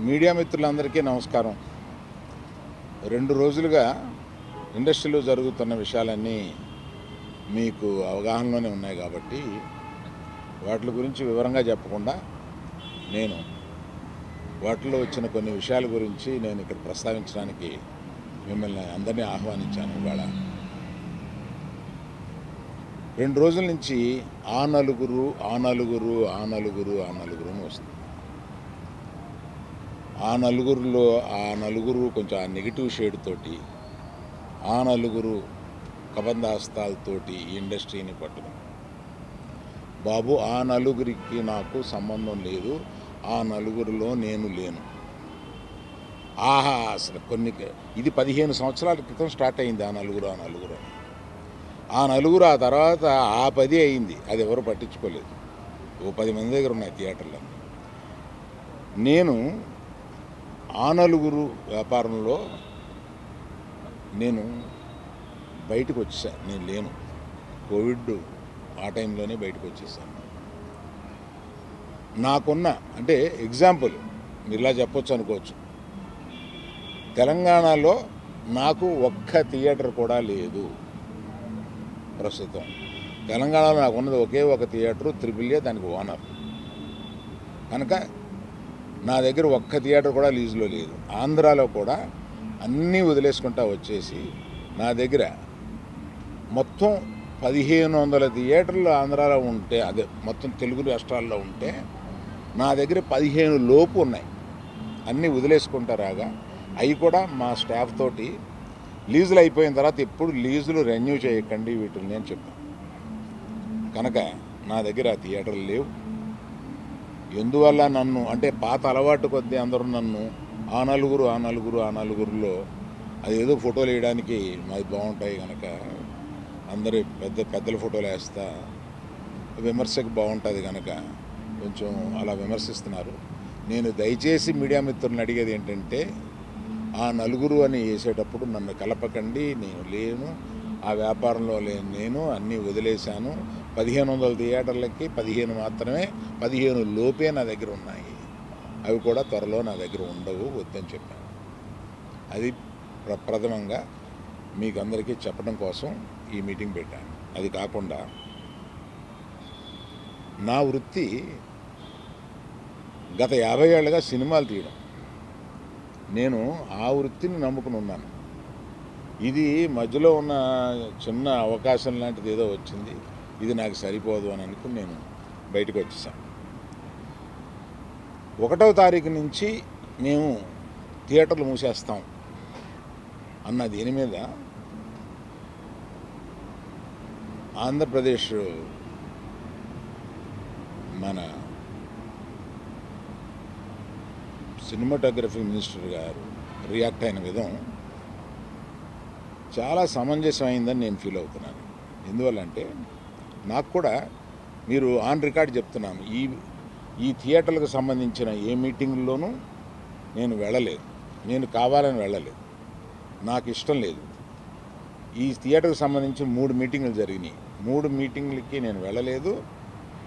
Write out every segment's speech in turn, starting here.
Media మిత్రులందరికీ నమస్కారం. రెండు రోజులుగా ఇండస్ట్రీలో జరుగుతున్న విషయాలన్నీ మీకు అవగాహనలోనే ఉన్నాయి కాబట్టి వాటి గురించి వివరంగా చెప్పకుండా నేను వాటిలో వచ్చిన కొన్ని విషయాల గురించి నేను ఇక్కడ ప్రస్తావించడానికి మిమ్మల్ని అందరినీ ఆహ్వానించాను ఇవాళ. రెండు రోజుల నుంచి ఆ నలుగురు ఆ నలుగురు ఆ నలుగురు ఆ నలుగురు అని వస్తుంది. ఆ నలుగురిలో ఆ నలుగురు కొంచెం ఆ నెగిటివ్ షేడ్ తోటి ఆ నలుగురు కబంధాస్తాలతోటి ఈ ఇండస్ట్రీని పట్టుకుని బాబు ఆ నలుగురికి నాకు సంబంధం లేదు ఆ నలుగురిలో నేను లేను. ఆహా అసలు కొన్ని ఇది పదిహేను సంవత్సరాల క్రితం స్టార్ట్ అయింది ఆ నలుగురు ఆ నలుగురు అని. ఆ నలుగురు ఆ తర్వాత ఆ పది అయింది అది ఎవరు పట్టించుకోలేదు. ఓ పది మంది దగ్గర ఉన్నాయి థియేటర్లో నేను ఆనలుగురు వ్యాపారంలో నేను బయటకు వచ్చేసా. నేను లేను. కోవిడ్ ఆ టైంలోనే బయటకు వచ్చేసాను. నాకున్న అంటే ఎగ్జాంపుల్ మీరు ఇలా చెప్పొచ్చు అనుకోవచ్చు. తెలంగాణలో నాకు ఒక్క థియేటర్ కూడా లేదు ప్రస్తుతం. తెలంగాణలో నాకు ఉన్నది ఒకే ఒక థియేటరు ఏ దానికి ఓనర్. కనుక నా దగ్గర ఒక్క థియేటర్ కూడా లీజులో లేదు. ఆంధ్రాలో కూడా అన్నీ వదిలేసుకుంటా వచ్చేసి నా దగ్గర మొత్తం పదిహేను వందల థియేటర్లు ఆంధ్రాలో ఉంటే అదే మొత్తం తెలుగు రాష్ట్రాల్లో ఉంటే నా దగ్గర పదిహేను లోపు ఉన్నాయి. అన్నీ వదిలేసుకుంటా రాగా అవి కూడా మా స్టాఫ్ తోటి లీజులు అయిపోయిన తర్వాత ఎప్పుడు లీజులు రెన్యూ చేయకండి వీటిని నేను చెప్పాను. కనుక నా దగ్గర ఆ థియేటర్లు లేవు. ఎందువల్ల నన్ను అంటే పాత అలవాటు కొద్దీ అందరూ నన్ను ఆ నలుగురు ఆ నలుగురు ఆ నలుగురులో అదేదో ఫోటోలు వేయడానికి మాది బాగుంటాయి కనుక అందరి పెద్ద పెద్దల ఫోటోలు వేస్తా విమర్శకు బాగుంటుంది కనుక కొంచెం అలా విమర్శిస్తున్నారు. నేను దయచేసి మీడియా మిత్రులను అడిగేది ఏంటంటే ఆ నలుగురు అని వేసేటప్పుడు నన్ను కలపకండి నేను లేను ఆ వ్యాపారంలో లేని నేను అన్నీ వదిలేశాను. పదిహేను వందల థియేటర్లకి పదిహేను మాత్రమే పదిహేను లోపే నా దగ్గర ఉన్నాయి. అవి కూడా త్వరలో నా దగ్గర ఉండవు వద్దని చెప్పాను. అది ప్ర ప్రథమంగా మీకు అందరికీ చెప్పడం కోసం ఈ మీటింగ్ పెట్టాను. అది కాకుండా నా వృత్తి గత యాభై ఏళ్ళుగా సినిమాలు తీయడం. నేను ఆ వృత్తిని నమ్ముకుని ఉన్నాను. ఇది మధ్యలో ఉన్న చిన్న అవకాశం లాంటిది ఏదో వచ్చింది. ఇది నాకు సరిపోదు అని అనుకుని నేను బయటకు వచ్చేసాను. ఒకటవ తారీఖు నుంచి మేము థియేటర్లు మూసేస్తాం అన్న దీని మీద? ఆంధ్రప్రదేశ్ మన సినిమాటోగ్రఫీ మినిస్టర్ గారు రియాక్ట్ అయిన విధం చాలా సమంజసమైందని నేను ఫీల్ అవుతున్నాను. ఎందువల్లంటే నాకు కూడా మీరు ఆన్ రికార్డ్ చెప్తున్నాను ఈ ఈ థియేటర్లకు సంబంధించిన ఏ మీటింగ్లోనూ నేను వెళ్ళలేదు. నేను కావాలని వెళ్ళలేదు. నాకు ఇష్టం లేదు. ఈ థియేటర్కి సంబంధించి మూడు మీటింగ్లు జరిగినాయి. మూడు మీటింగ్లకి నేను వెళ్ళలేదు.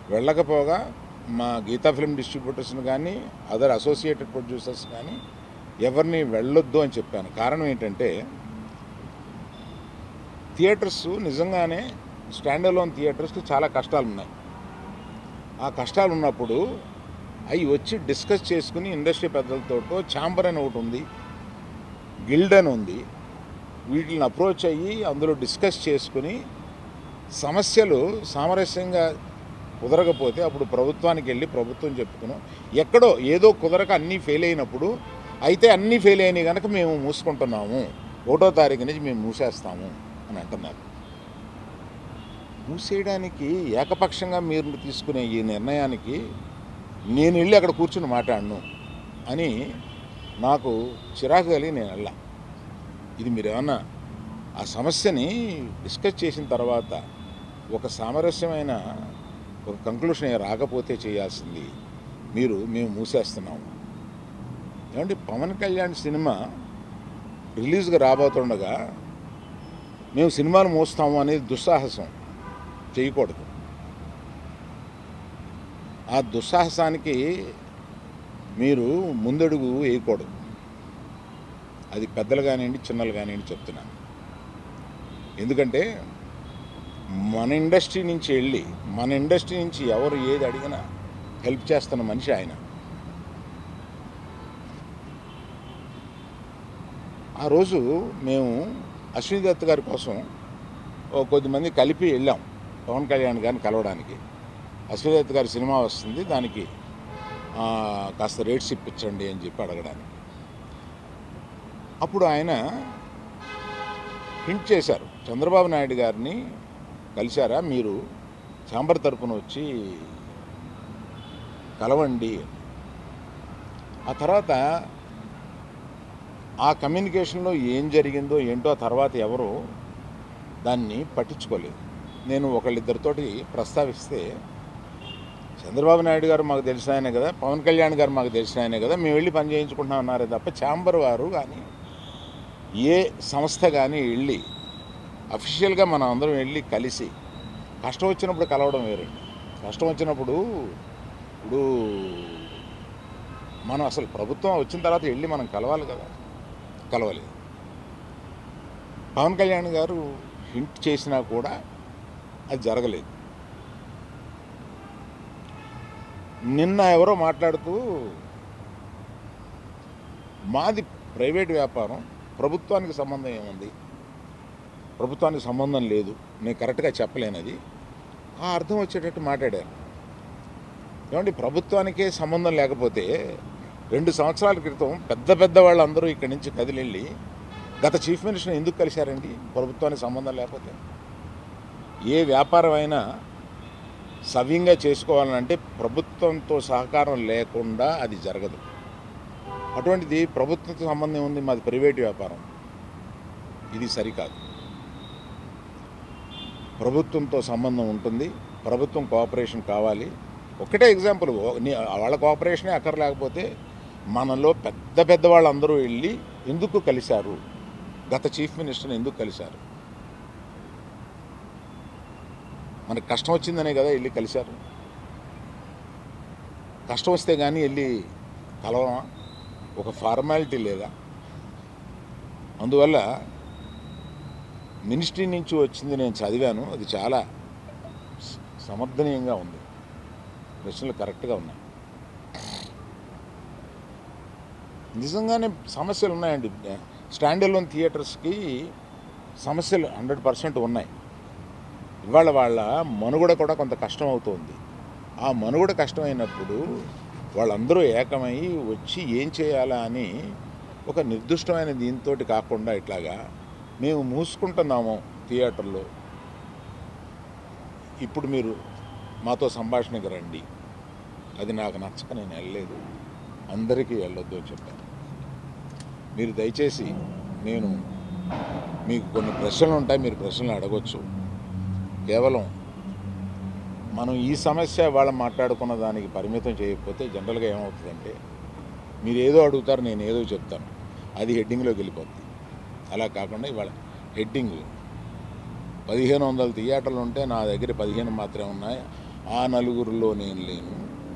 వెళ్ళకపోగా మా గీతా ఫిల్మ్ డిస్ట్రిబ్యూటర్స్ని కానీ అదర్ అసోసియేటెడ్ ప్రొడ్యూసర్స్ కానీ ఎవరిని వెళ్ళొద్దు అని చెప్పాను. కారణం ఏంటంటే థియేటర్స్ నిజంగానే స్టాండ్ అలోన్ థియేటర్స్కి చాలా కష్టాలు ఉన్నాయి ఆ కష్టాలు ఉన్నప్పుడు అవి వచ్చి డిస్కస్ చేసుకుని ఇండస్ట్రీ పెద్దలతో ఛాంబర్ అని ఒకటి ఉంది గిల్డ్ అని ఉంది. వీటిని అప్రోచ్ అయ్యి అందులో డిస్కస్ చేసుకుని సమస్యలు సామరస్యంగా కుదరకపోతే అప్పుడు ప్రభుత్వానికి వెళ్ళి ప్రభుత్వం చెప్పుకున్నాం. ఎక్కడో ఏదో కుదరక అన్నీ ఫెయిల్ అయినప్పుడు అయితే అన్నీ ఫెయిల్ అయినాయి కనుక మేము మూసుకుంటున్నాము. ఒకటో తారీఖు నుంచి మేము మూసేస్తాము. అని అంటున్నారు. మూసేయడానికి ఏకపక్షంగా మీరు తీసుకునే ఈ నిర్ణయానికి నేను వెళ్ళి అక్కడ కూర్చుని మాట్లాడను అని నాకు చిరాకు కలిగి నేను వెళ్ళా. ఇది మీరు ఏమన్నా ఆ సమస్యని డిస్కస్ చేసిన తర్వాత ఒక సామరస్యమైన ఒక కంక్లూషన్ రాకపోతే చేయాల్సింది మీరు మేము మూసేస్తున్నాము. ఏమంటే పవన్ కళ్యాణ్ సినిమా రిలీజ్గా రాబోతుండగా మేము సినిమాలు మోస్తాము అనేది దుస్సాహసం. చేయకూడదు ఆ దుస్సాహసానికి మీరు ముందడుగు వేయకూడదు. అది పెద్దలు కానివ్వండి చిన్నలు కానివ్వండి చెప్తున్నాను. ఎందుకంటే మన ఇండస్ట్రీ నుంచి వెళ్ళి మన ఇండస్ట్రీ నుంచి ఎవరు ఏది అడిగినా హెల్ప్ చేస్తున్న మనిషి ఆయన. ఆ రోజు మేము అశ్విని దత్ గారి కోసం కొద్దిమంది కలిపి వెళ్ళాం. పవన్ కళ్యాణ్ గారిని కలవడానికి. అశ్విని దత్ గారి సినిమా వస్తుంది. దానికి కాస్త రేట్స్ ఇప్పించండి అని చెప్పి అడగడానికి. అప్పుడు ఆయన హింట్ చేశారు. చంద్రబాబు నాయుడు గారిని కలిశారా? మీరు చాంబర్ తరపున వచ్చి కలవండి ఆ తర్వాత ఆ కమ్యూనికేషన్లో ఏం జరిగిందో ఏంటో ఆ తర్వాత ఎవరు దాన్ని పట్టించుకోలేదు. నేను ఒకళ్ళిద్దరితోటి ప్రస్తావిస్తే చంద్రబాబు నాయుడు గారు మాకు తెలిసిన ఆయనే కదా పవన్ కళ్యాణ్ గారు మాకు తెలిసిన ఆయనే కదా మేము వెళ్ళి పని చేయించుకుంటున్నాం అన్నారే తప్ప ఛాంబర్ వారు కానీ ఏ సంస్థ కానీ వెళ్ళి అఫీషియల్గా మనం అందరం వెళ్ళి కలిసి కష్టం వచ్చినప్పుడు కలవడం వేరండి కష్టం వచ్చినప్పుడు ఇప్పుడు మనం అసలు ప్రభుత్వం వచ్చిన తర్వాత వెళ్ళి మనం కలవాలి కదా. కలవలేదు. పవన్ కళ్యాణ్ గారు హింట్ చేసినా కూడా అది జరగలేదు. నిన్న ఎవరో మాట్లాడుతూ మాది ప్రైవేట్ వ్యాపారం ప్రభుత్వానికి సంబంధం ఏముంది? ప్రభుత్వానికి సంబంధం లేదు నేను కరెక్ట్గా చెప్పలేనది ఆ అర్థం వచ్చేటట్టు మాట్లాడారు. ఏమండి ప్రభుత్వానికే సంబంధం లేకపోతే రెండు సంవత్సరాల క్రితం పెద్ద పెద్ద వాళ్ళందరూ ఇక్కడి నుంచి కదిలెళ్ళి గత చీఫ్ మినిస్టర్ ఎందుకు కలిశారండి? ప్రభుత్వానికి సంబంధం లేకపోతే? ఏ వ్యాపారం అయినా సవ్యంగా చేసుకోవాలంటే ప్రభుత్వంతో సహకారం లేకుండా అది జరగదు. అటువంటిది ప్రభుత్వంతో సంబంధం ఉంది మాది ప్రైవేట్ వ్యాపారం. ఇది సరికాదు. ప్రభుత్వంతో సంబంధం ఉంటుంది ప్రభుత్వం కోఆపరేషన్ కావాలి. ఒకటే ఎగ్జాంపుల్ నీ- వాళ్ళ కోఆపరేషనే అక్కర్లేకపోతే మనలో పెద్ద పెద్ద వాళ్ళందరూ వెళ్ళి ఎందుకు కలిశారు? గత చీఫ్ మినిస్టర్ని ఎందుకు కలిశారు? మనకు కష్టం వచ్చిందనే కదా వెళ్ళి కలిశారు. కష్టం వస్తే కానీ వెళ్ళి కలవమా? ఒక ఫార్మాలిటీ లేదా? అందువల్ల మినిస్ట్రీ నుంచి వచ్చింది నేను చదివాను. అది చాలా సమర్థనీయంగా ఉంది. ప్రశ్నలు కరెక్ట్గా ఉన్నాయి. నిజంగానే సమస్యలు ఉన్నాయండి. స్టాండ్ అలోన్ థియేటర్స్కి సమస్యలు హండ్రెడ్ పర్సెంట్ ఉన్నాయి. ఇవాళ వాళ్ళ మనుగడ కూడా కొంత కష్టం అవుతుంది ఆ మనుగడ కష్టమైనప్పుడు వాళ్ళందరూ ఏకమై వచ్చి ఏం చేయాలా అని ఒక నిర్దిష్టమైన దీంతో కాకుండా ఇట్లాగా మేము మూసుకుంటున్నాము థియేటర్లో. ఇప్పుడు మీరు మాతో సంభాషణకి రండి. అది నాకు నచ్చక నేను వెళ్ళలేదు. అందరికీ వెళ్ళొద్దు అని చెప్పాను. మీరు దయచేసి నేను మీకు కొన్ని ప్రశ్నలు ఉంటాయి మీరు ప్రశ్నలు అడగొచ్చు. కేవలం మనం ఈ సమస్య వాళ్ళ మాట్లాడుకున్న దానికి పరిమితం చేయకపోతే జనరల్గా ఏమవుతుందంటే మీరు ఏదో అడుగుతారు నేను ఏదో చెప్తాను. అది హెడ్డింగ్లోకి వెళ్ళిపోద్ది. అలా కాకుండా ఇవాళ హెడ్డింగ్ పదిహేను వందల థియేటర్లు ఉంటే నా దగ్గర పదిహేను మాత్రమే ఉన్నాయి. ఆ నలుగురిలో నేను లేను.